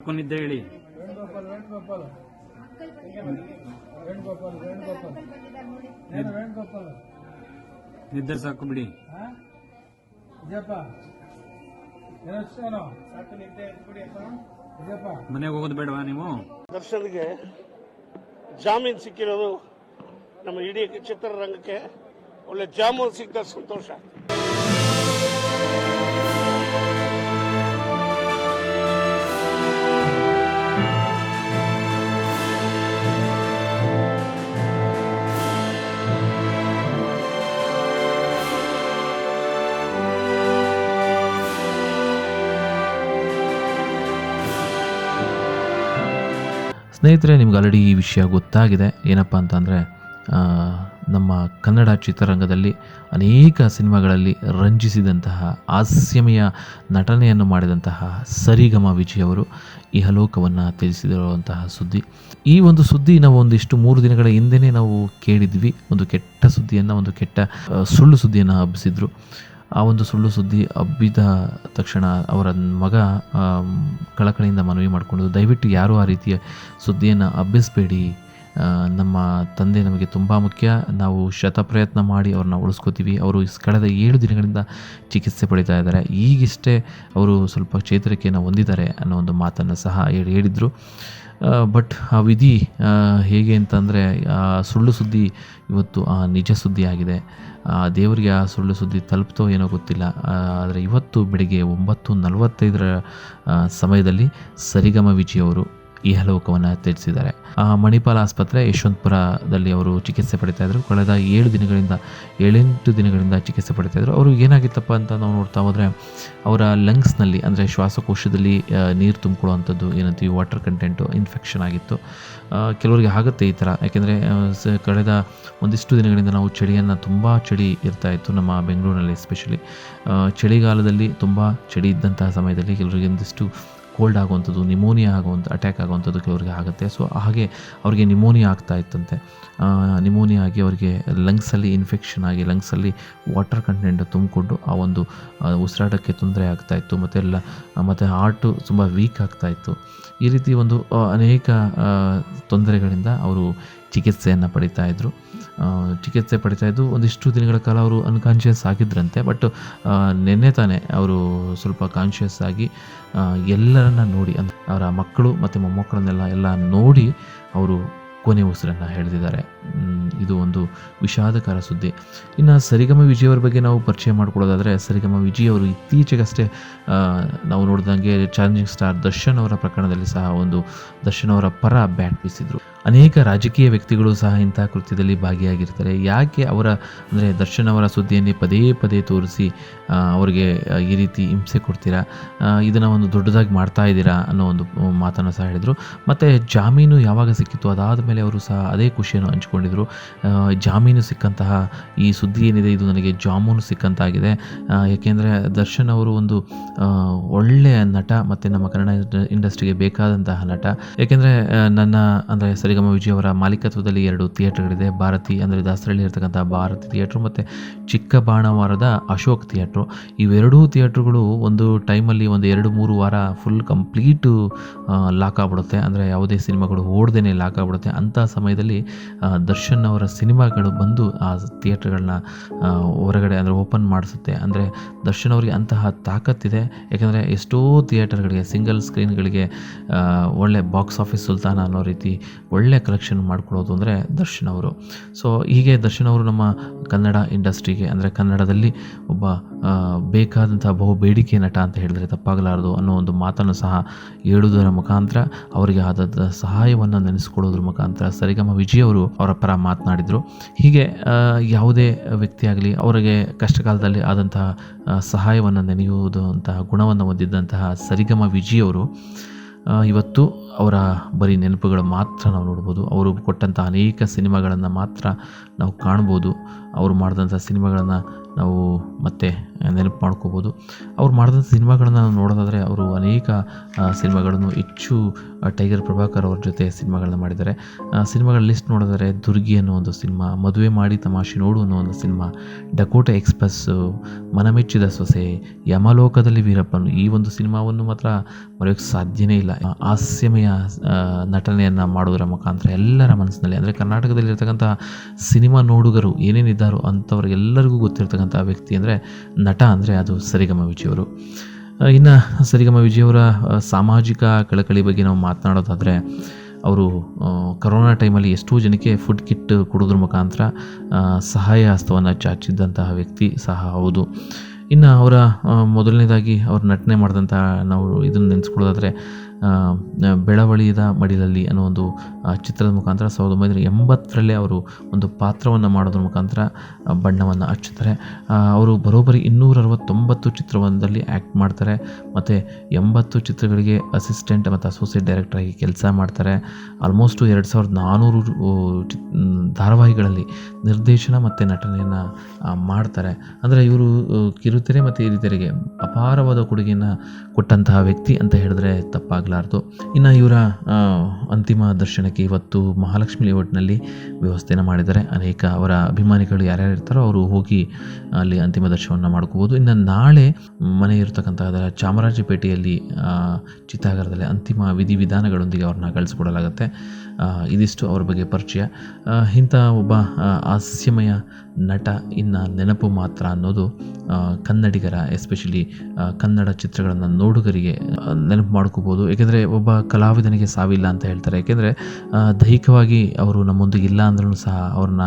ಹಾಕೊಂಡಿದ್ದೆ ಹೇಳಿ. ನಿದ್ದೆ ಸಾಕು ಬಿಡಿ. ಮನೆಗೆ ಹೋಗೋದು ಬೇಡವಾ ನೀವು? ದರ್ಶನ್ಗೆ ಜಾಮೀನು ಸಿಕ್ಕಿರೋದು ನಮ್ಮ ಇಡೀ ಚಿತ್ರರಂಗಕ್ಕೆ ಒಳ್ಳೆ ಜಾಮೂನ್ ಸಿಕ್ಕ ಸಂತೋಷ. ಸ್ನೇಹಿತರೆ, ನಿಮ್ಗೆ ಆಲ್ರೆಡಿ ಈ ವಿಷಯ ಗೊತ್ತಾಗಿದೆ. ಏನಪ್ಪ ಅಂತಂದರೆ ನಮ್ಮ ಕನ್ನಡ ಚಿತ್ರರಂಗದಲ್ಲಿ ಅನೇಕ ಸಿನಿಮಾಗಳಲ್ಲಿ ರಂಜಿಸಿದಂತಹ ಹಾಸ್ಯಮಯ ನಟನೆಯನ್ನು ಮಾಡಿದಂತಹ ಸರಿಗಮ ವಿಜಯ್ ಅವರು ಇಹಲೋಕವನ್ನು ತ್ಯಜಿಸಿರುವಂತಹ ಸುದ್ದಿ. ಈ ಒಂದು ಸುದ್ದಿ ನಾವು ಒಂದಿಷ್ಟು ಮೂರು ದಿನಗಳ ಹಿಂದೆಯೇ ನಾವು ಕೇಳಿದ್ವಿ. ಒಂದು ಕೆಟ್ಟ ಸುದ್ದಿಯನ್ನು, ಒಂದು ಕೆಟ್ಟ ಸುಳ್ಳು ಸುದ್ದಿಯನ್ನು ಹಬ್ಬಿಸಿದ್ರು. ಆ ಒಂದು ಸುಳ್ಳು ಸುದ್ದಿ ಹಬ್ಬಿದ ತಕ್ಷಣ ಅವರ ಮಗ ಕಳಕಳಿಯಿಂದ ಮನವಿ ಮಾಡಿಕೊಂಡು ದಯವಿಟ್ಟು ಯಾರೂ ಆ ರೀತಿಯ ಸುದ್ದಿಯನ್ನು ಹಬ್ಬಿಸಬೇಡಿ ನಮ್ಮ ತಂದೆ ನಮಗೆ ತುಂಬ ಮುಖ್ಯ. ನಾವು ಶತಪ್ರಯತ್ನ ಮಾಡಿ ಅವ್ರನ್ನ ಉಳಿಸ್ಕೋತೀವಿ. ಅವರು ಕಳೆದ ಏಳು ದಿನಗಳಿಂದ ಚಿಕಿತ್ಸೆ ಪಡಿತಾ ಇದ್ದಾರೆ. ಈಗಿಷ್ಟೇ ಅವರು ಸ್ವಲ್ಪ ಚೇತರಿಕೆಯನ್ನು ಹೊಂದಿದ್ದಾರೆ ಅನ್ನೋ ಒಂದು ಮಾತನ್ನು ಸಹ ಹೇಳಿ ಹೇಳಿದರು. ಬಟ್ ಆ ವಿಧಿ ಹೇಗೆ ಅಂತಂದರೆ, ಆ, ಸುಳ್ಳು ಸುದ್ದಿ ಇವತ್ತು ಆ ನಿಜ ಸುದ್ದಿ ಆಗಿದೆ. ಆ, ದೇವರಿಗೆ ಆ ಸುಳ್ಳು ಸುದ್ದಿ ತಲುಪ್ತೋ ಏನೋ ಗೊತ್ತಿಲ್ಲ. ಆದರೆ ಇವತ್ತು ಬೆಳಿಗ್ಗೆ ಒಂಬತ್ತು ನಲವತ್ತೈದರ ಸಮಯದಲ್ಲಿ ಸರಿಗಮ ವಿಜಯ್ ಅವರು ಇಹಲೋಕವನ್ನು ತ್ಯಜಿಸಿದ್ದಾರೆ ಮಣಿಪಾಲ್ ಆಸ್ಪತ್ರೆ ಯಶವಂತಪುರದಲ್ಲಿ ಅವರು ಚಿಕಿತ್ಸೆ ಪಡಿತಾ ಇದ್ರು. ಕಳೆದ ಏಳು ದಿನಗಳಿಂದ, ಏಳೆಂಟು ದಿನಗಳಿಂದ ಚಿಕಿತ್ಸೆ ಪಡಿತಾ ಇದ್ರು. ಅವರು ಏನಾಗಿತ್ತಪ್ಪ ಅಂತ ನಾವು ನೋಡ್ತಾ ಹೋದರೆ, ಅವರ ಲಂಗ್ಸ್ನಲ್ಲಿ, ಅಂದರೆ ಶ್ವಾಸಕೋಶದಲ್ಲಿ ನೀರು ತುಂಬಿಕೊಳ್ಳುವಂಥದ್ದು ಏನಂತೀವಿ ವಾಟರ್ ಕಂಟೆಂಟು ಇನ್ಫೆಕ್ಷನ್ ಆಗಿತ್ತು. ಕೆಲವರಿಗೆ ಆಗುತ್ತೆ ಈ ಥರ. ಯಾಕೆಂದರೆ ಕಳೆದ ಒಂದಿಷ್ಟು ದಿನಗಳಿಂದ ನಾವು ಚಳಿಯನ್ನು ತುಂಬ ಚಳಿ ಇರ್ತಾ ಇತ್ತು ನಮ್ಮ ಬೆಂಗಳೂರಿನಲ್ಲಿ ಎಸ್ಪೆಷಲಿ ಚಳಿಗಾಲದಲ್ಲಿ ತುಂಬ ಚಳಿ ಇದ್ದಂತಹ ಸಮಯದಲ್ಲಿ ಕೆಲವರಿಗೆ ಒಂದಿಷ್ಟು ಕೋಲ್ಡ್ ಆಗುವಂಥದ್ದು ನಿಮೋನಿಯಾ ಆಗುವಂಥ ಅಟ್ಯಾಕ್ ಆಗುವಂಥದ್ದು ಕೆಲವರಿಗೆ ಆಗುತ್ತೆ. ಸೊ ಹಾಗೆ ಅವರಿಗೆ ನಿಮೋನಿಯಾ ಆಗ್ತಾ ಇತ್ತಂತೆ. ನಿಮೋನಿಯಾ ಆಗಿ ಅವರಿಗೆ ಲಂಗ್ಸಲ್ಲಿ ಇನ್ಫೆಕ್ಷನ್ ಆಗಿ ಲಂಗ್ಸಲ್ಲಿ ವಾಟರ್ ಕಂಟೆಂಟ್ ತುಂಬಿಕೊಂಡು ಆ ಒಂದು ಉಸಿರಾಟಕ್ಕೆ ತೊಂದರೆ ಆಗ್ತಾ ಇತ್ತು, ಮತ್ತು ಎಲ್ಲ, ಮತ್ತು ಹಾರ್ಟು ತುಂಬ ವೀಕ್ ಆಗ್ತಾ ಇತ್ತು. ಈ ರೀತಿ ಒಂದು ಅನೇಕ ತೊಂದರೆಗಳಿಂದ ಅವರು ಚಿಕಿತ್ಸೆಯನ್ನು ಪಡಿತಾ ಇದ್ದರು ಚಿಕಿತ್ಸೆ ಪಡಿತಾ ಇದ್ದು ಒಂದಿಷ್ಟು ದಿನಗಳ ಕಾಲ ಅವರು ಅನ್ಕಾನ್ಷಿಯಸ್ ಆಗಿದ್ದರಂತೆ ಬಟ್ ನಿನ್ನೆ ತಾನೇ ಅವರು ಸ್ವಲ್ಪ ಕಾನ್ಷಿಯಸ್ ಆಗಿ ಎಲ್ಲರನ್ನ ನೋಡಿ ಅಂದರೆ ಅವರ ಮಕ್ಕಳು ಮತ್ತು ಮೊಮ್ಮಕ್ಕಳನ್ನೆಲ್ಲ ಎಲ್ಲ ನೋಡಿ ಅವರು ಕೊನೆ ಉಸಿರನ್ನು ಹೇಳಿದಿದ್ದಾರೆ ಇದು ಒಂದು ವಿಷಾದಕರ ಸುದ್ದಿ. ಇನ್ನು ಸರಿಗಮ ವಿಜಯವ್ರ ಬಗ್ಗೆ ನಾವು ಪರಿಚಯ ಮಾಡ್ಕೊಳ್ಳೋದಾದರೆ ಸರಿಗಮ ವಿಜಯ್ ಅವರು ಇತ್ತೀಚೆಗಷ್ಟೇ ನಾವು ನೋಡಿದಂಗೆ ಚಾಲೆಂಜಿಂಗ್ ಸ್ಟಾರ್ ದರ್ಶನ್ ಅವರ ಪ್ರಕರಣದಲ್ಲಿ ಸಹ ಒಂದು ದರ್ಶನ್ ಅವರ ಪರ ಬ್ಯಾಟ್ ಬೀಸಿದ್ರು. ಅನೇಕ ರಾಜಕೀಯ ವ್ಯಕ್ತಿಗಳು ಸಹ ಇಂತಹ ಕೃತ್ಯದಲ್ಲಿ ಭಾಗಿಯಾಗಿರ್ತಾರೆ. ಯಾಕೆ ಅವರ, ಅಂದರೆ ದರ್ಶನ್ ಅವರ ಸುದ್ದಿಯನ್ನೇ ಪದೇ ಪದೇ ತೋರಿಸಿ ಅವರಿಗೆ ಈ ರೀತಿ ಹಿಂಸೆ ಕೊಡ್ತೀರಾ? ಇದನ್ನು ಒಂದು ದೊಡ್ಡದಾಗಿ ಮಾಡ್ತಾ ಇದ್ದೀರಾ ಅನ್ನೋ ಒಂದು ಮಾತನ್ನು ಸಹ ಹೇಳಿದರು. ಮತ್ತು ಜಾಮೀನು ಯಾವಾಗ ಸಿಕ್ಕಿತ್ತು? ಅದಾದ ಮೇಲೆ ಅವರು ಸಹ ಅದೇ ಖುಷಿಯನ್ನು ಹಂಚಿಕೊಂಡಿದ್ರು. ಜಾಮೀನು ಸಿಕ್ಕಂತಹ ಈ ಸುದ್ದಿ ಏನಿದೆ, ಇದು ನನಗೆ ಜಾಮೂನು ಸಿಕ್ಕಂತಾಗಿದೆ. ಏಕೆಂದರೆ ದರ್ಶನ್ ಅವರು ಒಂದು ಒಳ್ಳೆಯ ನಟ ಮತ್ತು ನಮ್ಮ ಕನ್ನಡ ಇಂಡ- ಇಂಡಸ್ಟ್ರಿಗೆ ಬೇಕಾದಂತಹ ನಟ. ಏಕೆಂದರೆ ನನ್ನ, ಅಂದರೆ ಸರಿಗಮ ವಿಜಯ್ ಅವರ ಮಾಲೀಕತ್ವದಲ್ಲಿ ಎರಡು ಥಿಯೇಟರ್ಗಳಿದೆ. ಭಾರತಿ ಅಂದರೆ ದಾಸರಳ್ಳಿ ಇರತಕ್ಕಂಥ ಭಾರತಿ ಥಿಯೇಟ್ರು ಮತ್ತು ಚಿಕ್ಕ ಬಾಣವಾರದ ಅಶೋಕ್ ಥಿಯೇಟ್ರು. ಇವೆರಡೂ ಥಿಯೇಟ್ರುಗಳು ಒಂದು ಟೈಮಲ್ಲಿ ಒಂದು ಎರಡು ಮೂರು ವಾರ ಫುಲ್ ಕಂಪ್ಲೀಟು ಲಾಕ್ ಆಗ್ಬಿಡುತ್ತೆ. ಅಂದರೆ ಯಾವುದೇ ಸಿನಿಮಾಗಳು ಓಡ್ದೇ ಲಾಕ್ ಆಗ್ಬಿಡುತ್ತೆ. ಅಂಥ ಸಮಯದಲ್ಲಿ ದರ್ಶನ್ ಅವರ ಸಿನಿಮಾಗಳು ಬಂದು ಆ ಥಿಯೇಟ್ರ್ಗಳನ್ನ ಹೊರಗಡೆ ಅಂದರೆ ಓಪನ್ ಮಾಡಿಸುತ್ತೆ. ಅಂದರೆ ದರ್ಶನ್ ಅವರಿಗೆ ಅಂತಹ ತಾಕತ್ತಿದೆ ಯಾಕೆಂದರೆ ಎಷ್ಟೋ ಥಿಯೇಟರ್ಗಳಿಗೆ, ಸಿಂಗಲ್ ಸ್ಕ್ರೀನ್ಗಳಿಗೆ ಒಳ್ಳೆ ಬಾಕ್ಸ್ ಆಫೀಸ್ ಸುಲ್ತಾನ ಅನ್ನೋ ರೀತಿ ಒಳ್ಳೆ ಕಲೆಕ್ಷನ್ ಮಾಡ್ಕೊಳ್ಳೋದು ಅಂದರೆ ದರ್ಶನ್ ಅವರು. ಸೊ ಹೀಗೆ ದರ್ಶನ್ ಅವರು ನಮ್ಮ ಕನ್ನಡ ಇಂಡಸ್ಟ್ರಿಗೆ ಅಂದರೆ ಕನ್ನಡದಲ್ಲಿ ಒಬ್ಬ ಬೇಕಾದಂಥ ಬಹು ಬೇಡಿಕೆ ನಟ ಅಂತ ಹೇಳಿದ್ರೆ ತಪ್ಪಾಗಲಾರದು ಅನ್ನೋ ಒಂದು ಮಾತನ್ನು ಸಹ ಹೇಳುವುದರ ಮುಖಾಂತರ ಅವರಿಗೆ ಆದ ಸಹಾಯವನ್ನು ನೆನೆಸ್ಕೊಳ್ಳೋದ್ರ ಮುಖಾಂತರ ಸರಿಗಮ ವಿಜಿ ಅವರು ಅವರ ಪರ ಮಾತನಾಡಿದರು. ಹೀಗೆ ಯಾವುದೇ ವ್ಯಕ್ತಿ ಆಗಲಿ ಅವರಿಗೆ ಕಷ್ಟಕಾಲದಲ್ಲಿ ಆದಂತಹ ಸಹಾಯವನ್ನು ನೆನೆಯುವುದು ಅಂತಹ ಗುಣವನ್ನು ಹೊಂದಿದ್ದಂತಹ ಸರಿಗಮ ವಿಜಿ ಅವರು ಇವತ್ತು ಅವರ ಬರೀ ನೆನಪುಗಳು ಮಾತ್ರ ನಾವು ನೋಡ್ಬೋದು. ಅವರು ಕೊಟ್ಟಂಥ ಅನೇಕ ಸಿನಿಮಾಗಳನ್ನು ಮಾತ್ರ ನಾವು ಕಾಣ್ಬೋದು. ಅವರು ಮಾಡಿದಂಥ ಸಿನಿಮಾಗಳನ್ನು ನಾವು ಮತ್ತೆ ನೆನಪು ಮಾಡ್ಕೋಬೋದು. ಅವ್ರು ಮಾಡಿದಂಥ ಸಿನಿಮಾಗಳನ್ನು ನಾವು ನೋಡೋದಾದರೆ ಅವರು ಅನೇಕ ಸಿನಿಮಾಗಳನ್ನು ಹೆಚ್ಚು ಟೈಗರ್ ಪ್ರಭಾಕರ್ ಅವ್ರ ಜೊತೆ ಸಿನಿಮಾಗಳನ್ನ ಮಾಡಿದ್ದಾರೆ. ಸಿನಿಮಾಗಳ ಲಿಸ್ಟ್ ನೋಡಿದರೆ ದುರ್ಗಿ ಅನ್ನೋ ಒಂದು ಸಿನಿಮಾ, ಮದುವೆ ಮಾಡಿ ತಮಾಷೆ ನೋಡು ಅನ್ನೋ ಒಂದು ಸಿನಿಮಾ, ಡಕೋಟ ಎಕ್ಸ್ಪ್ರೆಸ್ಸು ಮನಮೆಚ್ಚಿದ ಸೊಸೆ, ಯಮಲೋಕದಲ್ಲಿ ವೀರಪ್ಪನು ಈ ಒಂದು ಸಿನಿಮಾವನ್ನು ಮಾತ್ರ ಮರೆಯೋಕ್ಕೆ ಸಾಧ್ಯನೇ ಇಲ್ಲ. ಹಾಸ್ಯಮಯ ನಟನೆಯನ್ನು ಮಾಡೋದರ ಮುಖಾಂತರ ಎಲ್ಲರ ಮನಸ್ಸಿನಲ್ಲಿ, ಅಂದರೆ ಕರ್ನಾಟಕದಲ್ಲಿರ್ತಕ್ಕಂಥ ಸಿನಿಮಾ ನೋಡುಗರು ಏನೇನಿದ್ದಾರೋ ಅಂಥವ್ರಿಗೆಲ್ಲರಿಗೂ ಗೊತ್ತಿರ್ತಕ್ಕಂಥ ವ್ಯಕ್ತಿ ಅಂದರೆ ನಟ ಅಂದರೆ ಅದು ಸರಿಗಮ ವಿಜಯವರು. ಇನ್ನು ಸರಿಗಮ ವಿಜಯವರ ಸಾಮಾಜಿಕ ಕಳಕಳಿ ಬಗ್ಗೆ ನಾವು ಮಾತನಾಡೋದಾದರೆ, ಅವರು ಕರೋನಾ ಟೈಮಲ್ಲಿ ಎಷ್ಟೋ ಜನಕ್ಕೆ ಫುಡ್ ಕಿಟ್ ಕೊಡೋದ್ರ ಮುಖಾಂತರ ಸಹಾಯ ಹಸ್ತವನ್ನು ಚಾಚಿದ್ದಂತಹ ವ್ಯಕ್ತಿ ಸಹ ಹೌದು. ಇನ್ನು ಅವರ ಮೊದಲನೇದಾಗಿ ಅವ್ರು ನಟನೆ ಮಾಡಿದಂಥ ನಾವು ಇದನ್ನು ನೆನೆಸ್ಕೊಳ್ಳೋದಾದರೆ ಆ, ಬೆಳವಳಿಯದ ಮಡಿಲಲ್ಲಿ ಅನ್ನೋ ಒಂದು ಚಿತ್ರದ ಮುಖಾಂತರ ಸಾವಿರದ ಒಂಬೈನೂರ ಎಂಬತ್ತರಲ್ಲೇ ಅವರು ಒಂದು ಪಾತ್ರವನ್ನು ಮಾಡೋದ್ರ ಮುಖಾಂತರ ಬಣ್ಣವನ್ನು ಹಚ್ಚುತ್ತಾರೆ ಅವರು ಬರೋಬ್ಬರಿ ಇನ್ನೂರ ಅರವತ್ತೊಂಬತ್ತು ಚಿತ್ರವೊಂದರಲ್ಲಿ ಆ್ಯಕ್ಟ್ ಮಾಡ್ತಾರೆ. ಮತ್ತು ಎಂಬತ್ತು ಚಿತ್ರಗಳಿಗೆ ಅಸಿಸ್ಟೆಂಟ್ ಮತ್ತು ಅಸೋಸಿಯೇಟ್ ಡೈರೆಕ್ಟರಾಗಿ ಕೆಲಸ ಮಾಡ್ತಾರೆ. ಆಲ್ಮೋಸ್ಟು ಎರಡು ಸಾವಿರದ ನಾನ್ನೂರು ಧಾರಾವಾಹಿಗಳಲ್ಲಿ ನಿರ್ದೇಶನ ಮತ್ತು ನಟನೆಯನ್ನು ಮಾಡ್ತಾರೆ. ಅಂದರೆ ಇವರು ಕಿರುತೆರೆ ಮತ್ತು ಹಿರಿತೆರೆಗೆ ಅಪಾರವಾದ ಕೊಡುಗೆಯನ್ನು ಕೊಟ್ಟಂತಹ ವ್ಯಕ್ತಿ ಅಂತ ಹೇಳಿದ್ರೆ ತಪ್ಪಾಗಲಾರ್ದು ಇನ್ನು ಇವರ ಅಂತಿಮ ದರ್ಶನಕ್ಕೆ ಇವತ್ತು ಮಹಾಲಕ್ಷ್ಮಿ ಲೇಔಟ್ನಲ್ಲಿ ವ್ಯವಸ್ಥೆಯನ್ನು ಮಾಡಿದ್ದಾರೆ. ಅನೇಕ ಅವರ ಅಭಿಮಾನಿಗಳು ಯಾರ್ಯಾರು ಇರ್ತಾರೋ ಅವರು ಹೋಗಿ ಅಲ್ಲಿ ಅಂತಿಮ ದರ್ಶನವನ್ನು ಮಾಡ್ಕೋಬೋದು. ಇನ್ನು ನಾಳೆ ಮನೆ ಇರತಕ್ಕಂಥ ಚಾಮರಾಜಪೇಟೆಯಲ್ಲಿ ಚಿತ್ರಾಗರದಲ್ಲಿ ಚಿತಾಗಾರದಲ್ಲಿ ಅಂತಿಮ ವಿಧಿವಿಧಾನಗಳೊಂದಿಗೆ ಅವ್ರನ್ನ ಕಳಿಸ್ಕೊಡಲಾಗುತ್ತೆ. ಇದಿಷ್ಟು ಅವ್ರ ಬಗ್ಗೆ ಪರಿಚಯ. ಇಂಥ ಒಬ್ಬ ಹಾಸ್ಯಮಯ ನಟ ಇನ್ನು ನೆನಪು ಮಾತ್ರ ಅನ್ನೋದು ಕನ್ನಡಿಗರ ಎಸ್ಪೆಷಲಿ ಕನ್ನಡ ಚಿತ್ರಗಳನ್ನು ನೋಡುಗರಿಗೆ ನೆನಪು ಮಾಡ್ಕೋಬೋದು. ಏಕೆಂದರೆ ಒಬ್ಬ ಕಲಾವಿದನಿಗೆ ಸಾವಿಲ್ಲ ಅಂತ ಹೇಳ್ತಾರೆ. ಏಕೆಂದರೆ ದೈಹಿಕವಾಗಿ ಅವರು ನಮ್ಮೊಂದಿಗೆ ಇಲ್ಲ ಅಂದ್ರೂ ಸಹ ಅವ್ರನ್ನ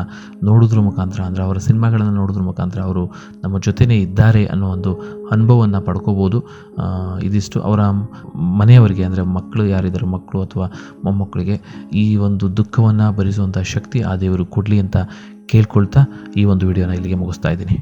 ನೋಡೋದ್ರ ಮುಖಾಂತರ ಅಂದರೆ ಅವರ ಸಿನಿಮಾಗಳನ್ನು ನೋಡೋದ್ರ ಮುಖಾಂತರ ಅವರು ನಮ್ಮ ಜೊತೆನೇ ಇದ್ದಾರೆ ಅನ್ನೋ ಒಂದು ಅನುಭವವನ್ನು ಪಡ್ಕೋಬೋದು. ಇದಿಷ್ಟು ಅವರ ಮನೆಯವರಿಗೆ ಅಂದರೆ ಮಕ್ಕಳು ಯಾರಿದ್ದಾರೆ, ಮಕ್ಕಳು ಅಥವಾ ಮೊಮ್ಮಕ್ಕಳಿಗೆ ಈ ಒಂದು ದುಃಖವನ್ನು ಭರಿಸುವಂಥ ಶಕ್ತಿ ಆ ದೇವರು ಕೊಡಲಿ ಅಂತ ಕೇಳ್ಕೊಳ್ತಾ ಈ ಒಂದು ವಿಡಿಯೋನ ಇಲ್ಲಿಗೆ ಮುಗಿಸ್ತಾ ಇದ್ದೀನಿ.